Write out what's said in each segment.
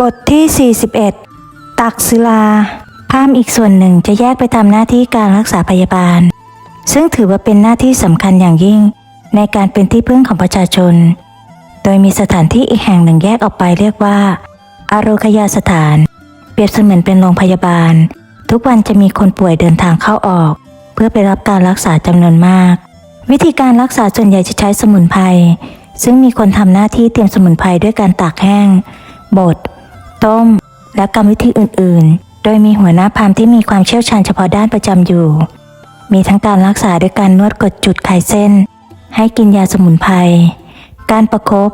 บทที่ 41 ตักศิลาพราหมณ์อีกส่วนหนึ่งจะแยกไปทำหน้าที่การรักษาพยาบาล ซึ่งถือว่าเป็นหน้าที่สำคัญอย่างยิ่งในการเป็นที่พึ่งของประชาชน โดยมีสถานที่อีกแห่งหนึ่งแยกออกไปเรียกว่าอาโรคยาสถาน เปรียบเสมือนเป็นโรงพยาบาล ทุกวันจะมีคนป่วยเดินทางเข้าออก เพื่อไปรับการรักษาจำนวนมาก วิธีการรักษาส่วนใหญ่จะใช้สมุนไพรซึ่งมีคนทำหน้าที่เตรียมสมุนไพรด้วยการตากแห้งบด ต้ม และกรรมวิธีอื่น ๆ โดยมีหัวหน้าพามที่มีความเชี่ยวชาญเฉพาะด้านประจำอยู่ มีทั้งการรักษาด้วยการนวดกดจุดไขเส้น ให้กินยาสมุนไพร การประคบ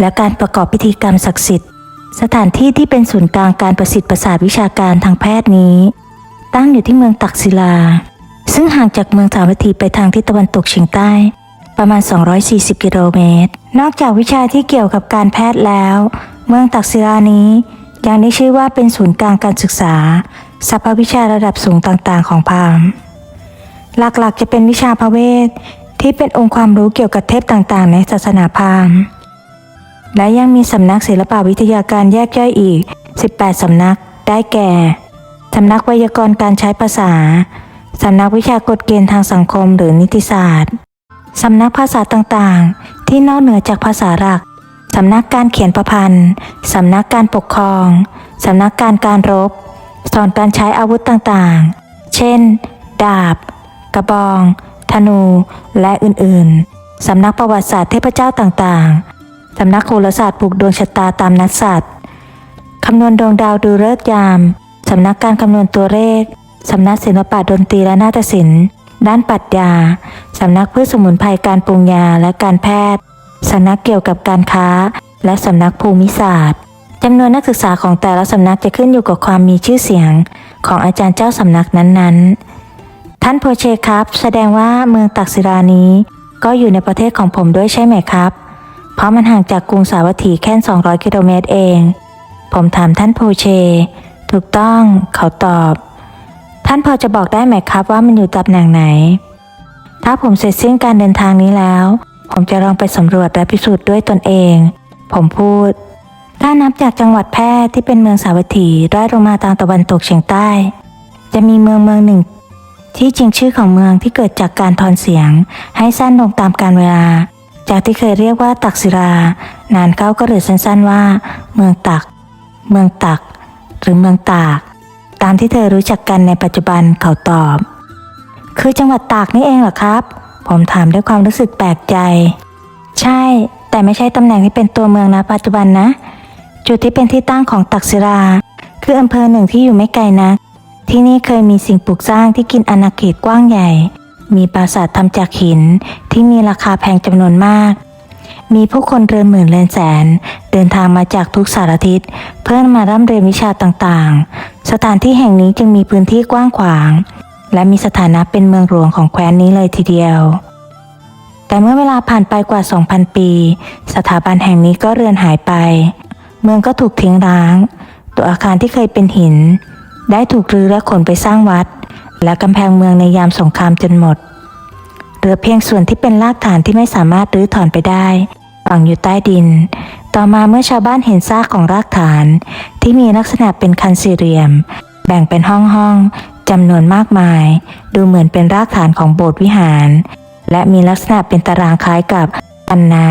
และการประกอบพิธีกรรมศักดิ์สิทธิ์ สถานที่ที่เป็นศูนย์กลางการประสิทธิ์ประสาทวิชาการทางแพทย์นี้ ตั้งอยู่ที่เมืองตักศิลา ซึ่งห่างจากเมืองสาวัตถีไปทางทิศตะวันตกเฉียงใต้ประมาณ 240 กิโลเมตร นอกจากวิชาที่เกี่ยวกับการแพทย์แล้ว เมืองตักศิลานี้ ยังได้ชื่อว่าเป็นศูนย์กลางการศึกษาสรรพวิชาระดับสูงต่างๆ ของพราหมณ์หลักๆจะเป็นวิชาพระเวทที่เป็นองค์ความรู้เกี่ยวกับเทพต่างๆ ในศาสนาพราหมณ์และยังมีสำนักศิลปวิทยาการแยกย่อยอีก 18 สำนัก ได้แก่ สำนักไวยากรณ์การใช้ภาษา สำนักวิชากฎเกณฑ์ทางสังคมหรือนิติศาสตร์ สำนักภาษาต่างๆ ที่นอกเหนือจากภาษาหลัก สำนักการเขียนประพันธ์ สำนักการปกครอง สำนักการการรบ สอนการใช้อาวุธต่างๆ เช่น ดาบ กระบอง ธนู และอื่นๆ สำนักประวัติศาสตร์เทพเจ้าต่างๆ สำนักโหราศาสตร์ปลูกดวงชะตาตามนักสัตว์คำนวณดวงดาวดูฤกษ์ยาม สำนักการคำนวณตัวเลข สำนักศิลปะดนตรีและนาฏศิลป์ ด้านปรัชญา สำนักพืชสมุนไพรการปรุงยาและการแพทย์ สำนักเกี่ยวกับการค้า และสำนักภูมิศาสตร์จำนวนนักศึกษาของแต่ละสำนักจะขึ้นอยู่กับความมีชื่อเสียงของอาจารย์เจ้าสำนักนั้นๆ ท่านโพเชครับ แสดงว่าเมืองตักศิรานี้ ก็อยู่ในประเทศของผมด้วยใช่ไหมครับ เพราะมันห่างจากกรุงสาวัตถีแค่ 200กิโลเมตรเอง ผมถามท่านโพเช ถูกต้องเขาตอบ ท่านพอจะบอกได้ไหมครับว่ามันอยู่ตำแหน่งไหน ถ้าผมเสร็จสิ้นการเดินทางนี้แล้ว ผมจะลองไปสำรวจและพิสูจน์ด้วยตนเอง ผมพูด ถ้านับจากจังหวัดแพร่ที่เป็นเมืองสาวัตถีไล่ลงมาทางตะวันตกเฉียงใต้ จะมีเมืองเมืองหนึ่ง ที่จริงชื่อของเมืองที่เกิดจากการทอนเสียง ให้สั้นลงตามกาลเวลา จากที่เคยเรียกว่าตักศิรานานเข้าก็เหลือสั้นๆว่า เมืองตัก เมืองตัก หรือเมืองตาก ตามที่เธอรู้จักกันในปัจจุบันเขาตอบ คือจังหวัดตากนี่เองเหรอครับ ผมถามด้วยความรู้สึกแปลกใจ ใช่ แต่ไม่ใช่ตำแหน่งที่เป็นตัวเมืองนะปัจจุบันนะ จุดที่เป็นที่ตั้งของตักศิราคืออำเภอหนึ่งที่อยู่ไม่ไกลนัก ที่นี่เคยมีสิ่งปลูกสร้างที่กินอาณาเขตกว้างใหญ่ มีปราสาททำจากหินที่มีราคาแพงจำนวนมาก มีผู้คนเรือนหมื่นเรือนแสน เดินทางมาจากทุกสารทิศเพื่อมาร่ำเรียนวิชาต่างๆ สถานที่แห่งนี้จึงมีพื้นที่กว้างขวาง และมีสถานะเป็นเมืองหลวงของแคว้นนี้เลยทีเดียว แต่เมื่อเวลาผ่านไปกว่า 2,000 ปี สถาบันแห่งนี้ก็เรือนหายไป เมืองก็ถูกทิ้งร้าง ตัวอาคารที่เคยเป็นหิน ได้ถูกรื้อและขนไปสร้างวัด และกำแพงเมืองในยามสงครามจนหมดเหลือเพียงส่วนที่เป็นรากฐานที่ไม่สามารถรื้อถอนไปได้ฝังอยู่ใต้ดิน ต่อมาเมื่อชาวบ้านเห็นซากของรากฐาน ที่มีลักษณะเป็นคันสี่เหลี่ยม แบ่งเป็นห้องห้อง จำนวนมากมาย ดูเหมือนเป็นรากฐานของโบสถ์วิหาร และมีลักษณะเป็นตารางคล้ายกับปันนา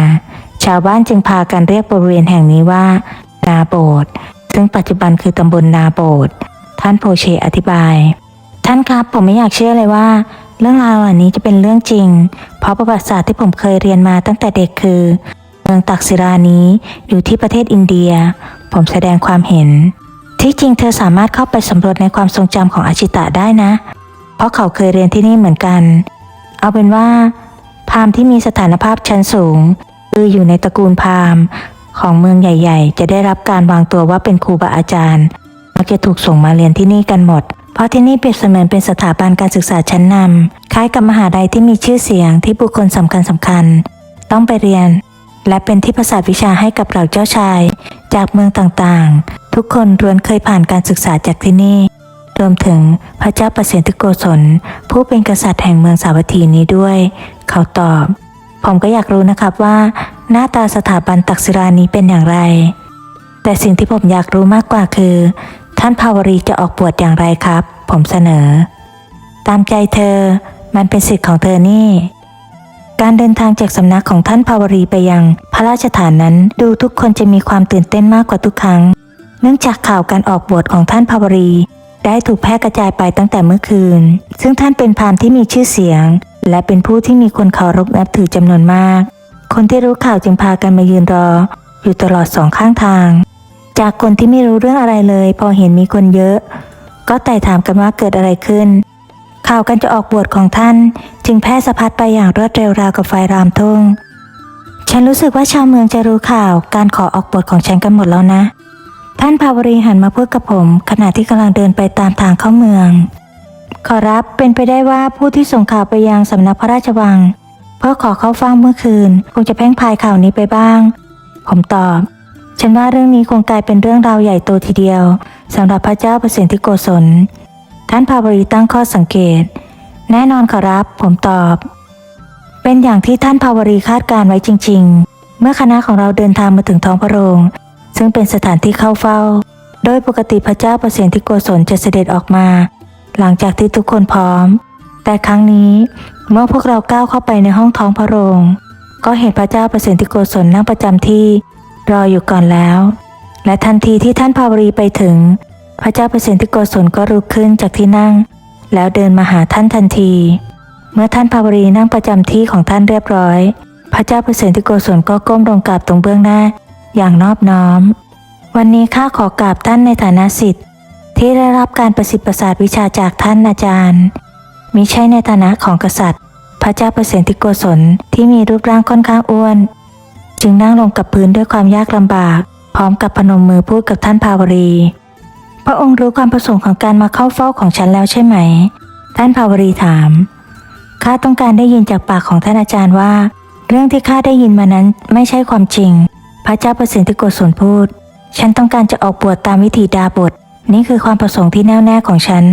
ชาวบ้านจึงพากันเรียกบริเวณแห่งนี้ว่า นาโบสถ์ซึ่งปัจจุบันคือตำบลนาโบสถ์ท่านโพเชอธิบาย ท่านครับผมไม่อยากเชื่อเลยว่า เรื่องราวเหล่านี้จะเป็นเรื่องจริง เพราะประวัติศาสตร์ที่ผมเคยเรียนมาตั้งแต่เด็กคือ เมืองตักศิรานี้อยู่ที่ประเทศอินเดีย ผมแสดงความเห็น ที่จริงเธอสามารถเข้าไปสำรวจในความทรงจำของอาชิตะได้นะ เพราะเขาเคยเรียนที่นี่เหมือนกัน เอาเป็นว่าพราหมณ์ที่มีสถานภาพชั้นสูง คืออยู่ในตระกูลพราหมณ์ของเมืองใหญ่ ๆ จะได้รับการวางตัวว่าเป็นครูบาอาจารย์มักจะถูกส่งมาเรียนที่นี่กันหมด เพราะที่นี่เปรียบเสมือนเป็นสถาบันการศึกษาชั้นนำคล้ายกับมหาลัยที่มีชื่อเสียงที่บุคคลสำคัญสำคัญ ต้องไปเรียน และเป็นที่ประสาทวิชาให้กับเหล่าเจ้าชาย จากเมืองต่างๆ ทุกคนล้วนเคยผ่านการศึกษาจากที่นี่ รวมถึงพระเจ้าประสิทธิโกศล ผู้เป็นกษัตริย์แห่งเมืองสาวัตถีนี้ด้วย เขาตอบ ผมก็อยากรู้นะครับว่า หน้าตาสถาบันตักศิรานี้เป็นอย่างไร แต่สิ่งที่ผมอยากรู้มากกว่าคือ ท่านภาวรีจะออกบวชอย่างไรครับ ผมเสนอ ตามใจเธอ มันเป็นสิทธิ์ของเธอนี่ การเดินทางจากสำนักของท่านภาวรีไปยังพระราชฐานนั้น ดูทุกคนจะมีความตื่นเต้นมากกว่าทุกครั้ง เนื่องจากข่าวการออกบวชของท่านภาวรี ได้ถูกแพร่กระจายไปตั้งแต่เมื่อคืน ซึ่งท่านเป็นพราหมณ์ที่มีชื่อเสียง และเป็นผู้ที่มีคนเคารพนับถือจำนวนมาก คนที่รู้ข่าวจึงพากันมายืนรอ อยู่ตลอดสองข้างทาง จากคนที่ไม่รู้เรื่องอะไรเลย พอเห็นมีคนเยอะ ก็ไต่ถามกันว่าเกิดอะไรขึ้น ข่าวการจะออกบวชของท่าน จึงแพร่สะพัดไปอย่างรวดเร็วราวกับไฟรามทุ่ง ฉันรู้สึกว่าชาวเมืองจะรู้ข่าวการขอออกบวชของฉันกันหมดแล้วนะ ท่านภาวรีหันมาพูดกับผม ขณะที่กำลังเดินไปตามทางเข้าเมือง ขอรับเป็นไปได้ว่าผู้ที่ส่งข่าวไปยังสำนักพระราชวัง เพื่อขอเข้าเฝ้าเมื่อคืน คงจะแพร่งพายข่าวนี้ไปบ้าง ผมตอบ ฉันว่าเรื่องนี้คงกลายเป็นเรื่องราวใหญ่โตทีเดียวสำหรับพระเจ้าประสิทธิโกศล ท่านภาวรีตั้งข้อสังเกต แน่นอนขอรับ ผมตอบ เป็นอย่างที่ท่านภาวรีคาดการไว้จริง ๆ เมื่อคณะของเราเดินทางมาถึงท้องพระโรงซึ่งเป็นสถานที่เข้าเฝ้า โดยปกติพระเจ้าประสิทธิโกศลจะเสด็จออกมา หลังจากที่ทุกคนพร้อม แต่ครั้งนี้เมื่อพวกเราก้าวเข้าไปในห้องท้องพระโรงก็เห็นพระเจ้าประสิทธิโกศลนั่งประจำที่ รออยู่ก่อนแล้ว และทันทีที่ท่านภาวรีไปถึง พระเจ้าประสิทธิโกศลก็ลุกขึ้นจากที่นั่ง แล้วเดินมาหาท่านทันที เมื่อท่านภาวรีนั่งประจำที่ของท่านเรียบร้อย พระเจ้าประสิทธิโกศลก็ก้มลงกราบตรงเบื้องหน้าอย่างนอบน้อม วันนี้ข้าขอกราบท่านในฐานะสิทธิ์ที่ได้รับการประสิทธิ์ประสาทวิชาจากท่านอาจารย์ มิใช่ในฐานะของกษัตริย์ พระเจ้าประสิทธิโกศลที่มีรูปร่างค่อนข้างอ้วน จึงนั่งลงกับพื้นด้วยความยากลำบาก พร้อมกับพนมมือพูดกับท่านภาวรี พระองค์รู้ความประสงค์ของการมาเข้าเฝ้าของฉันแล้วใช่ไหม ท่านภาวรีถาม ข้าต้องการได้ยินจากปากของท่านอาจารย์ว่า เรื่องที่ข้าได้ยินมานั้นไม่ใช่ความจริง พระเจ้าประสิทธิโกศลพูด ฉันต้องการจะออกบวชตามวิธีดาบท นี่คือความประสงค์ที่แน่วแน่ของฉัน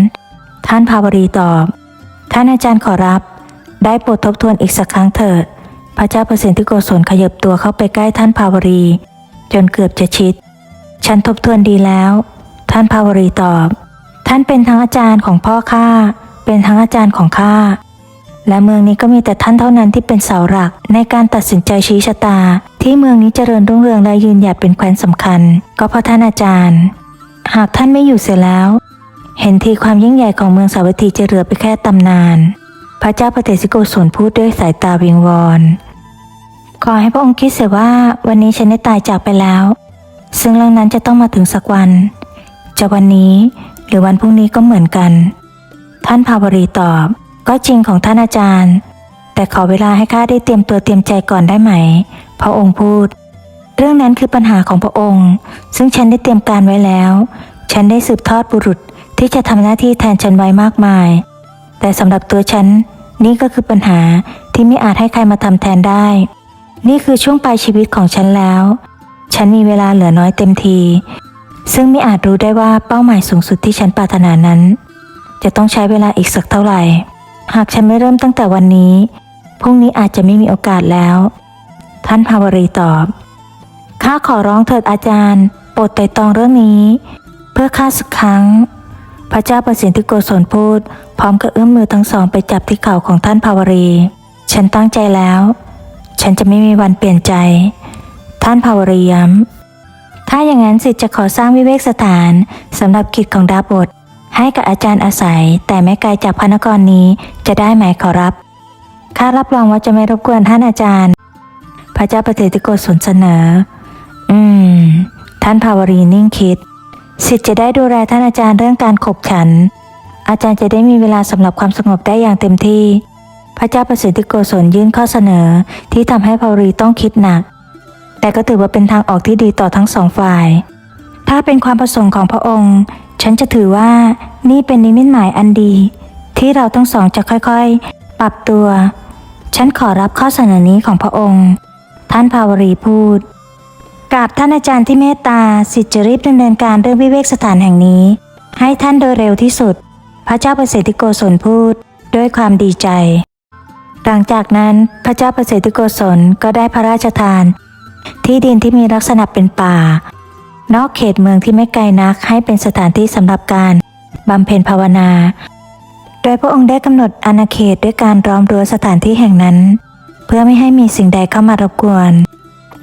ท่านภาวรีตอบ ท่านอาจารย์ขอรับ ได้โปรดทบทวนอีกสักครั้งเถิด พระเจ้าประสิทธิโกศลขยับตัวเข้าไปใกล้ท่านภาวรี จนเกือบจะชิด ฉันทบทวนดีแล้ว ท่านภาวรีตอบ ท่านเป็นทั้งอาจารย์ของพ่อข้า เป็นทั้งอาจารย์ของข้า และเมืองนี้ก็มีแต่ท่านเท่านั้นที่เป็นเสาหลัก ในการตัดสินใจชี้ชะตา ที่เมืองนี้เจริญรุ่งเรืองและยืนหยัดเป็นแคว้นสำคัญ ก็เพราะท่านอาจารย์ หากท่านไม่อยู่เสียแล้ว เห็นทีความยิ่งใหญ่ของเมืองสาวัตถีจะเหลือไปแค่ตำนาน พระเจ้าปเตสิโกศลพูดด้วยสายตาวิงวอนขอให้พระองค์คิดเสียว่าวันนี้ฉันได้ตายจากไปแล้ว ซึ่งเรื่องนั้นจะต้องมาถึงสักวัน จะวันนี้หรือวันพรุ่งนี้ก็เหมือนกัน ท่านภาวรีตอบ ก็จริงของท่านอาจารย์ แต่ขอเวลาให้ข้าได้เตรียมตัวเตรียมใจก่อนได้ไหม พระองค์พูด เรื่องนั้นคือปัญหาของพระองค์ ซึ่งฉันได้เตรียมการไว้แล้ว ฉันได้สืบทอดบุรุษที่จะทำหน้าที่แทนฉันไว้มากมาย แต่สำหรับตัวฉันนี่ก็คือปัญหาที่ไม่อาจให้ใครมาทำแทนได้ นี่คือช่วงปลายชีวิตของฉันแล้ว ฉันมีเวลาเหลือน้อยเต็มที ซึ่งไม่อาจรู้ได้ว่าเป้าหมายสูงสุดที่ฉันปรารถนานั้น จะต้องใช้เวลาอีกสักเท่าไหร่ หากฉันไม่เริ่มตั้งแต่วันนี้ พรุ่งนี้อาจจะไม่มีโอกาสแล้ว ท่านภาวรีตอบ ข้าขอร้องเถิดอาจารย์ โปรดไต่ตองเรื่องนี้ เพื่อข้าสักครั้ง พระเจ้าประสิทธิโกศลพูด พร้อมกับเอื้อมมือทั้งสองไปจับที่เข่าของท่านภาวรี ฉันตั้งใจแล้ว ฉันจะไม่มีวันเปลี่ยนใจ ท่านภาวรีย้ำ ถ้าอย่างนั้นสิทธิ์จะขอสร้างวิเวกสถานสำหรับกิจของดาบท ให้กับอาจารย์อาศัย แต่ไม่ไกลจากพระนครนี้จะได้ไหมขอรับข้ารับรองว่าจะไม่รบกวนท่านอาจารย์ พระเจ้าปฏิติโกศลเสนอ อืม ท่านภาวรีนิ่งคิด สิทธิ์จะได้ดูแลท่านอาจารย์เรื่องการขบฉัน อาจารย์จะได้มีเวลาสำหรับความสงบได้อย่างเต็มที่ พระเจ้าประสิทธิโกศลยื่นข้อเสนอที่ทำให้ภาวรีต้องคิดหนัก แต่ก็ถือว่าเป็นทางออกที่ดีต่อทั้งสองฝ่าย ถ้าเป็นความประสงค์ของพระองค์ ฉันจะถือว่านี่เป็นนิมิตหมายอันดี ที่เราทั้งสองจะค่อยๆ ปรับตัว ฉันขอรับข้อเสนอนี้ของพระองค์ ท่านภาวรีพูดกราบท่านอาจารย์ที่เมตตาสิทธิ์จรีบดำเนินการเรื่องวิเวกสถานแห่งนี้ ให้ท่านโดยเร็วที่สุด พระเจ้าประสิทธิโกศลพูดด้วยความดีใจ หลังจากนั้นพระเจ้าประสิทธิโกศลก็ได้พระราชทาน ที่ดินที่มีลักษณะเป็นป่า นอกเขตเมืองที่ไม่ไกลนักให้เป็นสถานที่สำหรับการบำเพ็ญภาวนา โดยพระองค์ได้กำหนดอาณาเขตด้วยการล้อมรั้วสถานที่แห่งนั้น เพื่อไม่ให้มีสิ่งใดเข้ามารบกวน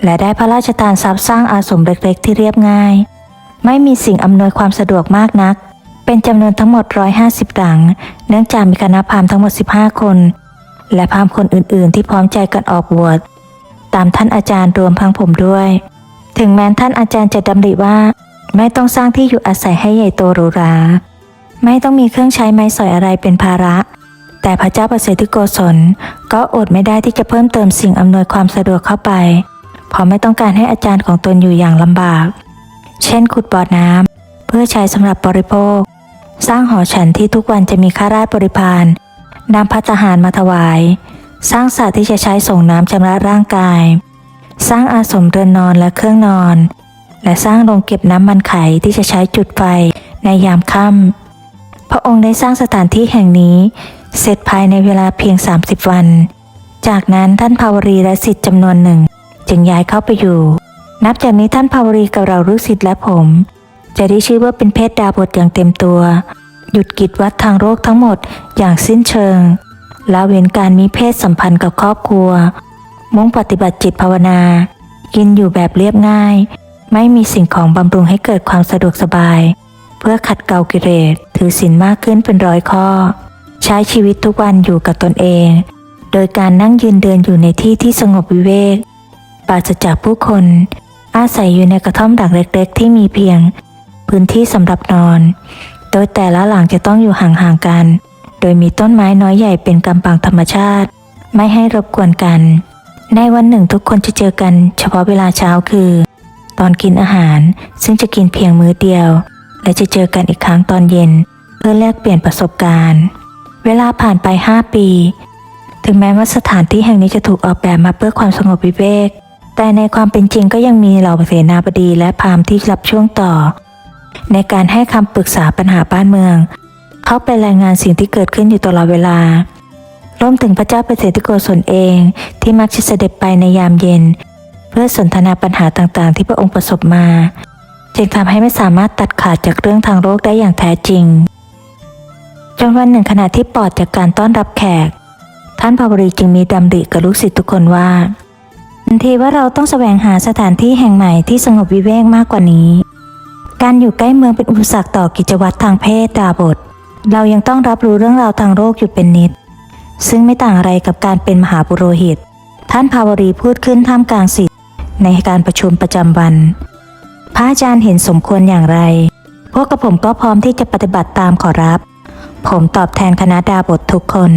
และได้พระราชทานทรัพย์สร้างอาสมเล็กๆ ที่เรียบง่าย ไม่มีสิ่งอำนวยความสะดวกมากนัก เป็นจำนวนทั้งหมด 150 หลัง เนื่องจากมีคณะพราหมณ์ทั้งหมด 15 คน และพราหมณ์คนอื่น ๆ ที่พร้อมใจกันออกบวช ตามท่านอาจารย์รวมทั้งผมด้วย ถึงแม้ท่านอาจารย์จะดำริว่า ไม่ต้องสร้างที่อยู่อาศัยให้ใหญ่โตหรูหรา ไม่ต้องมีเครื่องใช้ไม้สอยอะไรเป็นภาระ แต่พระเจ้าประเสริฐโกศลก็อดไม่ได้ที่จะเพิ่มเติมสิ่งอำนวยความสะดวกเข้าไป เพราะไม่ต้องการให้อาจารย์ของตนอยู่อย่างลำบาก เช่นขุดบ่อน้ำเพื่อใช้สำหรับบริโภค สร้างหอฉันที่ทุกวันจะมีข้าราชบริพารนำพัตหารมาถวาย สร้างสระที่จะใช้ส่งน้ำชำระร่างกาย สร้างอาสมเรือนนอนและเครื่องนอน และสร้างโรงเก็บน้ำมันไขที่จะใช้จุดไฟในยามค่ำพระองค์ได้สร้างสถานที่แห่งนี้เสร็จภายในเวลาเพียง 30 วัน จากนั้นท่านภาวรีและสิทธิ์จำนวนหนึ่ง จึงย้ายเข้าไปอยู่ นับจากนี้ท่านภาวรีกับเราลูกศิษย์และผม จะได้ชื่อว่าเป็นเพศดาบทอย่างเต็มตัว หยุดกิจวัดทางโลกทั้งหมดอย่างสิ้นเชิง ละเว้นการมีเพศสัมพันธ์กับครอบครัว มุ่งปฏิบัติจิตภาวนา กินอยู่แบบเรียบง่าย ไม่มีสิ่งของบำรุงให้เกิดความสะดวกสบาย เพื่อขัดเกลากิเลสถือศีลมากขึ้นเป็นร้อยข้อ ใช้ชีวิตทุกวันอยู่กับตนเอง โดยการนั่งยืนเดินอยู่ในที่ที่สงบวิเวกปราศจากผู้คน อาศัยอยู่ในกระท่อมหลังเล็กๆ ที่มีเพียง พื้นที่สำหรับนอน โดยแต่ละหลังจะต้องอยู่ห่างๆกัน ดยมีต้นไม้น้อยใหญ่เป็นกำปังธรรมชาติ ไม่ให้รบกวนกัน ในวันหนึ่งทุกคนจะเจอกัน เฉพาะเวลาเช้าคือ ตอนกินอาหารซึ่งจะกินเพียงมื้อเดียว และจะเจอกันอีกครั้งตอนเย็น เพื่อแลกเปลี่ยนประสบการณ์ เวลาผ่านไป 5 ปี ถึงแม้ว่าสถานที่แห่งนี้จะถูกออกแบบมาเพื่อความสงบวิเวกแต่ในความเป็นจริงก็ยังมีเหล่าเสนาบดีและพราหมณ์ที่รับช่วงต่อ ในการให้คำปรึกษาปัญหาบ้านเมือง เขาไปรายงานสิ่งที่เกิดขึ้นอยู่ตลอดเวลารวมถึงพระเจ้าเปรตโกศลเองที่มักจะเสด็จไปในยามเย็น เพื่อสนทนาปัญหาต่างๆ ที่พระองค์ประสบมา จึงทำให้ไม่สามารถตัดขาดจากเรื่องทางโลกได้อย่างแท้จริงจนวันหนึ่งขณะที่ปอดจากการต้อนรับแขก ท่านภาวรีจึงมีดำริกับลูกศิษย์ทุกคนว่าทันทีว่าเราต้องแสวงหาสถานที่แห่งใหม่ที่สงบวิเวกมากกว่านี้ การอยู่ใกล้เมืองเป็นอุปสรรคต่อกิจวัตรทางเพศดาบท เรายังต้องรับรู้เรื่องราวทางโลกอยู่เป็นนิด ซึ่งไม่ต่างอะไรกับการเป็นมหาปุโรหิต ท่านภาวรีพูดขึ้นท่ามกลางสิทธิ์ในการประชุมประจำวัน พระอาจารย์เห็นสมควรอย่างไร พวกกระผมก็พร้อมที่จะปฏิบัติตามขอรับ ผมตอบแทนคณะดาบททุกคน